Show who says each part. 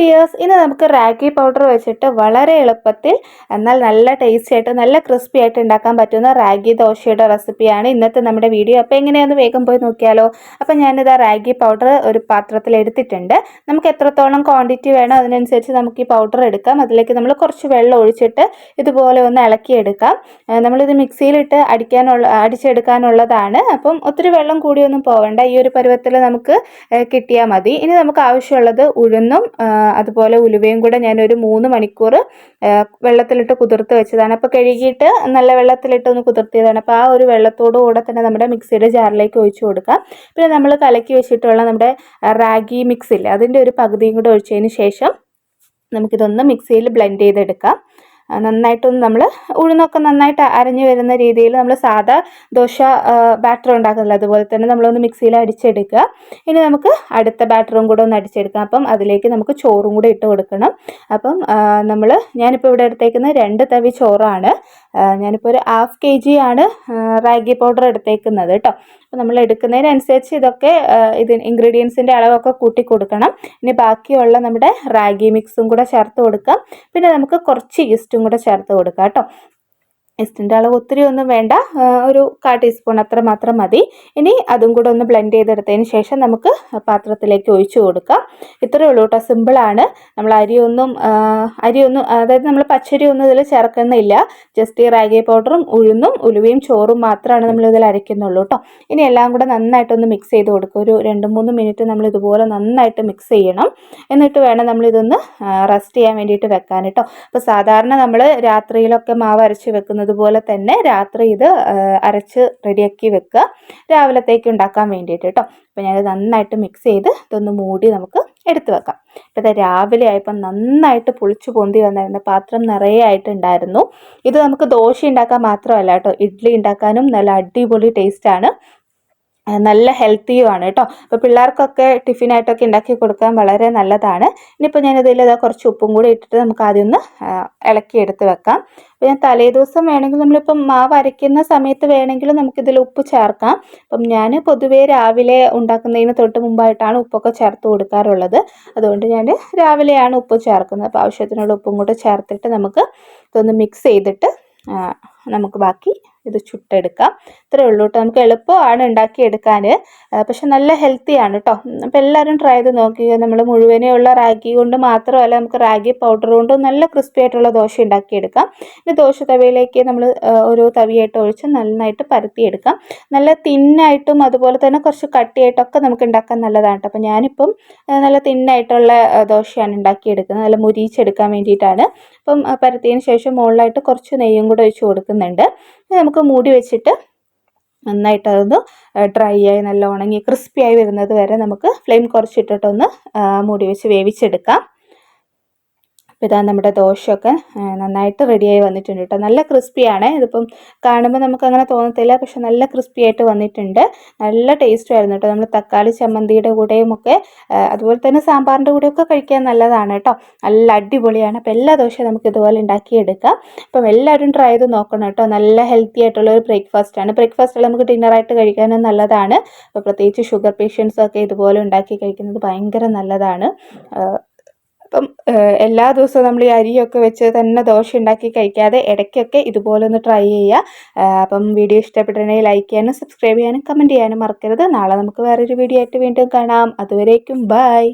Speaker 1: Dears ഇനി നമുക്ക് ragi powder വെച്ചിട്ട് വളരെ എളുപ്പത്തിൽ എന്നാൽ നല്ല ടേസ്റ്റി ആയിട്ട് നല്ല ക്രിസ്പി ആയിട്ട് ഉണ്ടാക്കാൻ പറ്റുന്ന റാഗി ദോശയുടെ റെസിപ്പിയാണ് ഇന്നത്തെ നമ്മുടെ വീഡിയോ അപ്പോൾ എങ്ങനെയാണെന്ന് വേഗം പോയി നോക്കിയാലോ. അപ്പോൾ ഞാനിത് റാഗി പൗഡർ ഒരു പാത്രത്തിൽ എടുത്തിട്ടുണ്ട്. നമുക്ക് എത്രത്തോളം ക്വാണ്ടിറ്റി വേണം അതിനനുസരിച്ച് നമുക്ക് ഈ പൗഡർ എടുക്കാം. അതിലേക്ക് നമ്മൾ കുറച്ച് വെള്ളം ഒഴിച്ചിട്ട് ഇതുപോലെ ഒന്ന് ഇളക്കിയെടുക്കാം. നമ്മളിത് മിക്സിയിലിട്ട് അടിക്കാനുള്ള അടിച്ചെടുക്കാനുള്ളതാണ്. അപ്പം ഒത്തിരി വെള്ളം കൂടിയൊന്നും പോവേണ്ട. ഈ ഒരു പരുവത്തിൽ നമുക്ക് കിട്ടിയാൽ മതി. ഇനി നമുക്ക് ആവശ്യമുള്ളത് ഉഴുന്നും അതുപോലെ ഉലുവയും കൂടെ ഞാനൊരു മൂന്ന് മണിക്കൂർ വെള്ളത്തിലിട്ട് കുതിർത്ത് വെച്ചതാണ്. അപ്പോൾ കഴുകിയിട്ട് നല്ല വെള്ളത്തിലിട്ട് ഒന്ന് കുതിർത്തിയതാണ്. അപ്പോൾ ആ ഒരു വെള്ളത്തോടു കൂടെ തന്നെ നമ്മുടെ മിക്സിയുടെ ജാറിലേക്ക് ഒഴിച്ചു കൊടുക്കാം. പിന്നെ നമ്മൾ കലക്കി വെച്ചിട്ടുള്ള നമ്മുടെ റാഗി മിക്സ് ഇല്ലേ അതിന്റെ ഒരു പകുതിയും കൂടെ ഒഴിച്ചതിന് ശേഷം നമുക്കിതൊന്ന് മിക്സിയിൽ ബ്ലെൻഡ് ചെയ്തെടുക്കാം. നന്നായിട്ടൊന്ന് നമ്മൾ ഉഴുന്നൊക്കെ നന്നായിട്ട് അരഞ്ഞു വരുന്ന രീതിയിൽ നമ്മൾ സാധാ ദോശ ബാറ്റർ ഉണ്ടാക്കുന്നില്ല അതുപോലെ തന്നെ നമ്മളൊന്ന് മിക്സിയിൽ അടിച്ചെടുക്കുക. ഇനി നമുക്ക് അടുത്ത ബാറ്ററും കൂടെ ഒന്ന് അടിച്ചെടുക്കാം. അപ്പം അതിലേക്ക് നമുക്ക് ചോറും കൂടെ ഇട്ട് കൊടുക്കണം. അപ്പം നമ്മൾ ഞാനിപ്പോൾ ഇവിടെ എടുത്തേക്കുന്ന രണ്ട് തവി ചോറാണ്. ഞാനിപ്പോൾ ഒരു ഹാഫ് കെ ജി ആണ് റാഗി പൗഡർ എടുത്തേക്കുന്നത് കേട്ടോ അപ്പോൾ നമ്മൾ എടുക്കുന്നതിനനുസരിച്ച് ഇതൊക്കെ ഇത് ഇൻഗ്രീഡിയൻസിന്റെ അളവൊക്കെ കൂട്ടി കൊടുക്കണം. ഇനി ബാക്കിയുള്ള നമ്മുടെ റാഗി മിക്സും കൂടെ ചേർത്ത് കൊടുക്കാം. പിന്നെ നമുക്ക് കുറച്ച് ഈസ്റ്റും കൂടെ ചേർത്ത് കൊടുക്കാം കേട്ടോ ഈസ്റ്റിന്റെ അളവ് ഒത്തിരി ഒന്നും വേണ്ട. ഒരു കാ ടീസ്പൂൺ അത്ര മാത്രം മതി. ഇനി അതും കൂടെ ഒന്ന് ബ്ലെൻഡ് ചെയ്തെടുത്തതിന് ശേഷം നമുക്ക് പാത്രത്തിലേക്ക് ഒഴിച്ചു കൊടുക്കാം. ഇത്രയേ ഉള്ളൂ കേട്ടോ. സിമ്പിളാണ് നമ്മൾ അരിയൊന്നും അരിയൊന്നും അതായത് നമ്മൾ പച്ചരി ഒന്നും ഇതിൽ ചേർക്കുന്നില്ല. ജസ്റ്റ് ഈ റാഗി പൗഡറും ഉഴുന്നും ഉലുവയും ചോറും മാത്രമാണ് നമ്മൾ ഇതിൽ അരയ്ക്കുന്നുള്ളൂ കേട്ടോ. ഇനി എല്ലാം കൂടെ നന്നായിട്ടൊന്ന് മിക്സ് ചെയ്ത് കൊടുക്കുക. ഒരു രണ്ട് മൂന്ന് മിനിറ്റ് നമ്മൾ ഇതുപോലെ നന്നായിട്ട് മിക്സ് ചെയ്യണം. എന്നിട്ട് വേണം നമ്മളിതൊന്ന് റെസ്റ്റ് ചെയ്യാൻ വേണ്ടിയിട്ട് വെക്കാൻ കേട്ടോ. അപ്പോൾ സാധാരണ നമ്മൾ രാത്രിയിലൊക്കെ മാവ് അരച്ച് വെക്കുന്നത് അതുപോലെ തന്നെ രാത്രി ഇത് അരച്ച് റെഡിയാക്കി വെക്കുക. രാവിലത്തേക്ക് ഉണ്ടാക്കാൻ വേണ്ടിയിട്ട് കേട്ടോ. അപ്പോൾ ഞാനത് നന്നായിട്ട് മിക്സ് ചെയ്ത് ഇതൊന്ന് മൂടി നമുക്ക് എടുത്തു വെക്കാം. ഇപ്പോൾ ഇത് രാവിലെ ആയപ്പോൾ നന്നായിട്ട് പുളിച്ചു പൊന്തി വന്നായിരുന്നു പാത്രം നിറയെ ആയിട്ടുണ്ടായിരുന്നു. ഇത് നമുക്ക് ദോശ ഉണ്ടാക്കാൻ മാത്രമല്ല കേട്ടോ. ഇഡ്ഡലി ഉണ്ടാക്കാനും നല്ല അടിപൊളി ടേസ്റ്റാണ് നല്ല ഹെൽത്തിയുമാണ് കേട്ടോ അപ്പോൾ പിള്ളേർക്കൊക്കെ ടിഫിനായിട്ടൊക്കെ ഉണ്ടാക്കി കൊടുക്കാൻ വളരെ നല്ലതാണ്. ഇനിയിപ്പോൾ ഞാനിതിൽ ഇതാ കുറച്ച് ഉപ്പും കൂടി ഇട്ടിട്ട് നമുക്ക് ആദ്യം ഒന്ന് ഇളക്കി എടുത്ത് വെക്കാം. അപ്പോൾ ഞാൻ തലേ ദിവസം വേണമെങ്കിൽ നമ്മളിപ്പം മാവ് അരയ്ക്കുന്ന സമയത്ത് വേണമെങ്കിൽ നമുക്കിതിൽ ഉപ്പ് ചേർക്കാം. അപ്പം ഞാൻ പൊതുവേ രാവിലെ ഉണ്ടാക്കുന്നതിന് തൊട്ട് മുമ്പായിട്ടാണ് ഉപ്പൊക്കെ ചേർത്ത് കൊടുക്കാറുള്ളത്. അതുകൊണ്ട് ഞാൻ രാവിലെയാണ് ഉപ്പ് ചേർക്കുന്നത്. അപ്പോൾ ആവശ്യത്തിനുള്ള ഉപ്പും കൂടെ ചേർത്തിട്ട് നമുക്ക് ഇതൊന്ന് മിക്സ് ചെയ്തിട്ട് നമുക്ക് ബാക്കി ഇത് ചുട്ടെടുക്കാം. ഇത്രയേ ഉള്ളൂ കേട്ടോ നമുക്ക് എളുപ്പമാണ് ഉണ്ടാക്കിയെടുക്കാൻ. പക്ഷെ നല്ല ഹെൽത്തിയാണ് കേട്ടോ അപ്പോൾ എല്ലാവരും ട്രൈ ചെയ്ത് നോക്കി. നമ്മൾ മുഴുവനെയുള്ള റാഗി കൊണ്ട് മാത്രമല്ല നമുക്ക് റാഗി പൗഡർ കൊണ്ട് നല്ല ക്രിസ്പി ആയിട്ടുള്ള ദോശ ഉണ്ടാക്കിയെടുക്കാം. ഇനി ദോശ തവയിലേക്ക് നമ്മൾ ഒരു തവിയായിട്ട് ഒഴിച്ച് നന്നായിട്ട് പരത്തിയെടുക്കാം. നല്ല തിന്നായിട്ടും അതുപോലെ തന്നെ കുറച്ച് കട്ടിയായിട്ടൊക്കെ നമുക്ക് ഉണ്ടാക്കാൻ നല്ലതാണ് കേട്ടോ അപ്പോൾ ഞാനിപ്പം നല്ല തിന്നായിട്ടുള്ള ദോശയാണ് ഉണ്ടാക്കിയെടുക്കുന്നത്. നല്ല മുരിച്ചെടുക്കാൻ വേണ്ടിയിട്ടാണ്. അപ്പം പരത്തിയതിന് ശേഷം മുകളിലായിട്ട് കുറച്ച് നെയ്യും കൂടെ ഒഴിച്ച് കൊടുക്കുന്നുണ്ട്. നമുക്ക് മൂടി വെച്ചിട്ട് നന്നായിട്ട് അതൊന്ന് ഡ്രൈ ആയി നല്ല ഉണങ്ങി ക്രിസ്പി ആയി വരുന്നത് വരെ നമുക്ക് ഫ്ലെയിം കുറച്ചിട്ടിട്ടൊന്ന് മൂടി വെച്ച് വേവിച്ചെടുക്കാം. അപ്പോൾ ഇതാ നമ്മുടെ ദോശയൊക്കെ നന്നായിട്ട് റെഡിയായി വന്നിട്ടുണ്ട് കേട്ടോ നല്ല ക്രിസ്പിയാണ്. ഇതിപ്പം കാണുമ്പോൾ നമുക്ക് അങ്ങനെ തോന്നത്തില്ല പക്ഷെ നല്ല ക്രിസ്പി ആയിട്ട് വന്നിട്ടുണ്ട്. നല്ല ടേസ്റ്റും ആയിരുന്നു കേട്ടോ നമ്മൾ തക്കാളി ചമ്മന്തിയുടെ കൂടെയും ഒക്കെ അതുപോലെ തന്നെ സാമ്പാറിന്റെ കൂടെയൊക്കെ കഴിക്കാൻ നല്ലതാണ് കേട്ടോ നല്ല അടിപൊളിയാണ്. അപ്പോൾ എല്ലാ ദോശയും നമുക്ക് ഇതുപോലെ ഉണ്ടാക്കിയെടുക്കാം. അപ്പം എല്ലാവരും ട്രൈ ചെയ്ത് നോക്കണം കേട്ടോ നല്ല ഹെൽത്തി ആയിട്ടുള്ള ഒരു ബ്രേക്ക്ഫാസ്റ്റാണ് ബ്രേക്ക്ഫാസ്റ്റിൽ നമുക്ക് ഡിന്നറായിട്ട് കഴിക്കാനും നല്ലതാണ്. പ്രത്യേകിച്ച് ഷുഗർ പേഷ്യൻസൊക്കെ ഇതുപോലെ ഉണ്ടാക്കി കഴിക്കുന്നത് ഭയങ്കര നല്ലതാണ്. അപ്പം എല്ലാ ദിവസവും നമ്മൾ ഈ അരിയൊക്കെ വെച്ച് തന്നെ ദോശ ഉണ്ടാക്കി കഴിക്കാതെ ഇടയ്ക്കൊക്കെ ഇതുപോലെ ഒന്ന് ട്രൈ ചെയ്യുക. അപ്പം വീഡിയോ ഇഷ്ടപ്പെട്ടിട്ടുണ്ടെങ്കിൽ ലൈക്ക് ചെയ്യാനും സബ്സ്ക്രൈബ് ചെയ്യാനും കമന്റ് ചെയ്യാനും മറക്കരുത്. നാളെ നമുക്ക് വേറൊരു വീഡിയോ ആയിട്ട് വീണ്ടും കാണാം. അതുവരേക്കും ബൈ